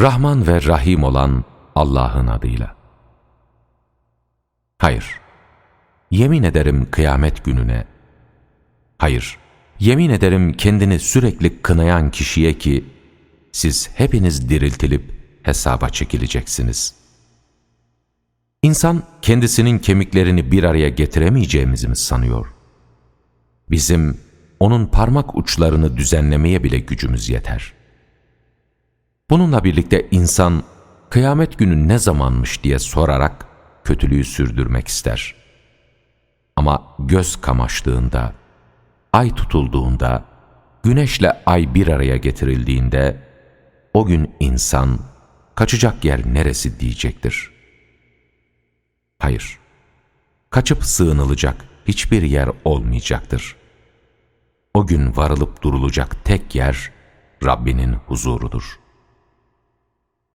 Rahman ve Rahim olan Allah'ın adıyla. Hayır, yemin ederim kıyamet gününe. Hayır, yemin ederim kendini sürekli kınayan kişiye ki, siz hepiniz diriltilip hesaba çekileceksiniz. İnsan kendisinin kemiklerini bir araya getiremeyeceğimizi mi sanıyor? Bizim onun parmak uçlarını düzenlemeye bile gücümüz yeter. Bununla birlikte insan kıyamet günü ne zamanmış diye sorarak kötülüğü sürdürmek ister. Ama göz kamaştığında, ay tutulduğunda, güneşle ay bir araya getirildiğinde, o gün insan kaçacak yer neresi diyecektir. Hayır, kaçıp sığınılacak hiçbir yer olmayacaktır. O gün varılıp durulacak tek yer Rabbinin huzurudur.''